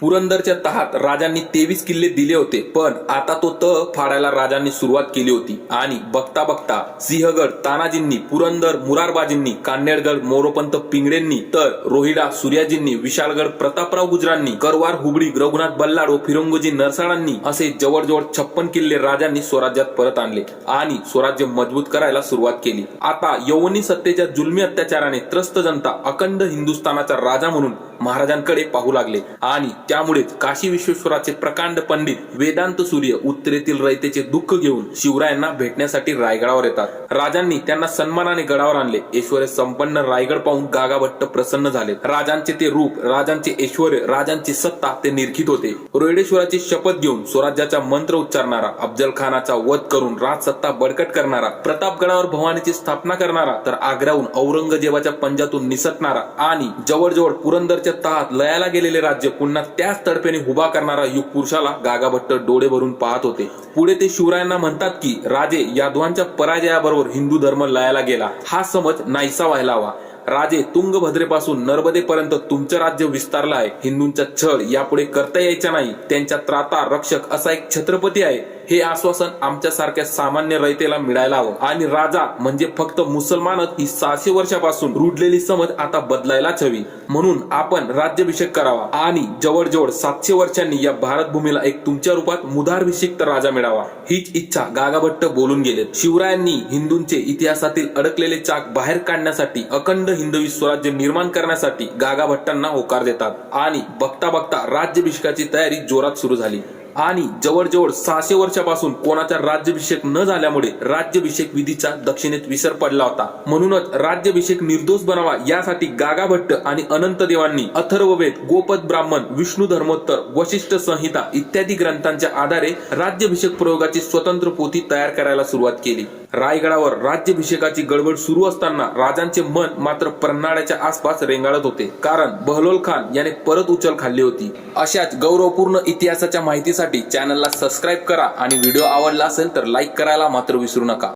पुरंदरच्या तहात राजांनी तेवीस किल्ले दिले होते पण आता तो तह फाडायला राजांनी सुरुवात केली होती. आणि बघता बघता सिंहगड तानाजींनी पुरंदर मुरारबाजींनी कान्हेरगड मोरोपंत पिंगळेंनी तर रोहिडा सूर्याजींनी विशालगड प्रतापराव गुजरांनी करवार हुबळी रघुनाथ बल्लाड व फिरंगोजी नरसाळांनी असे जवळजवळ छप्पन किल्ले राजांनी स्वराज्यात परत आणले आणि स्वराज्य मजबूत करायला सुरुवात केली. आता यवनी सत्तेच्या जुलमी अत्याचाराने त्रस्त जनता अखंड हिंदुस्थानाचा राजा म्हणून महाराजांकडे पाहू लागले. आणि त्यामुळेच काशी विश्वेश्वराचे प्रकांड पंडित वेदांत सूर्य उत्तरेतील रयतेचे दुःख घेऊन शिवरायांना भेटण्यासाठी रायगडावर येतात. राजांनी त्यांना सन्मानाने गडावर आणले. ऐश्वर संपन्न रायगड पाहून गागाभट्ट प्रसन्न झाले. राजांचे ते रूप राजांचे ऐश्वर राजांची सत्ता ते निरखित होते. रोयडेश्वराची शपथ घेऊन स्वराज्याचा मंत्र उच्चारणारा अफजल खानाचा वध करून राजसत्ता बळकट करणारा प्रतापगडावर भवानीची स्थापना करणारा तर आग्र्याहून औरंगजेबाच्या पंजातून निसटणारा आणि जवळजवळ पुरंदर तहात लयाला गेलेले राज्य पुन्हा त्याच तडफेने उभा करणारा युग पुरुषाला गागाभट्ट डोळे भरून पाहत होते. पुढे ते शिवरायांना म्हणतात की राजे यादवांच्या पराजयाबरोबर हिंदू धर्म लयाला गेला. हा समज नाहीसा व्हायला हवा. राजे तुंगभद्रेपासून नर्मदेपर्यंत तुमचं राज्य विस्तारलं आहे हिंदूंचा छळ यापुढे करता यायचा नाही. त्यांच्या त्राता रक्षक असा एक छत्रपती आहे. हे आश्वासन आमच्यासारख्या सामान्य रयतेला मिळायला हवं. आणि राजा म्हणजे फक्त मुसलमानच ही सहाशे वर्षापासून रुडलेली समज आता बदलायलाच हवी. म्हणून आपण राज्याभिषेक करावा. आणि जवळजवळ सातशे वर्षांनी या भारत भूमीला एक तुमच्या रूपात मुधारभिषिक्त राजा मिळावा. हीच इच्छा गागाभट्ट बोलून गेलेत. शिवरायांनी हिंदूंचे इतिहासातील अडकलेले चाक बाहेर काढण्यासाठी अखंड हिंदवी स्वराज्य निर्माण करण्यासाठी गागाभट्टांना होकार देतात. आणि बघता बघता राज्याभिषेकाची तयारी जोरात सुरू झाली. आणि जवळजवळ सहाशे वर्षापासून कोणाचा राज्याभिषेक न झाल्यामुळे राज्याभिषेक विधीचा दक्षिणेत विसर पडला होता. म्हणूनच राज्याभिषेक निर्दोष बनावा यासाठी गागा भट्ट आणि अनंत देवांनी अथर्ववेद गोपद ब्राह्मण विष्णू धर्मोत्तर वशिष्ठ संहिता इत्यादी ग्रंथांच्या आधारे राज्याभिषेक प्रयोगाची स्वतंत्र पोथी तयार करायला सुरुवात केली. रायगडावर राज्याभिषेकाची गडबड सुरू असताना राजांचे मन मात्र प्रणाळ्याच्या आसपास रेंगाळत होते. कारण बहलोल खान याने परत उचल खाल्ली होती. अशाच गौरवपूर्ण इतिहासाच्या माहितीसाठी चॅनलला सबस्क्राईब करा आणि व्हिडिओ आवडला असेल तर लाईक करायला मात्र विसरू नका.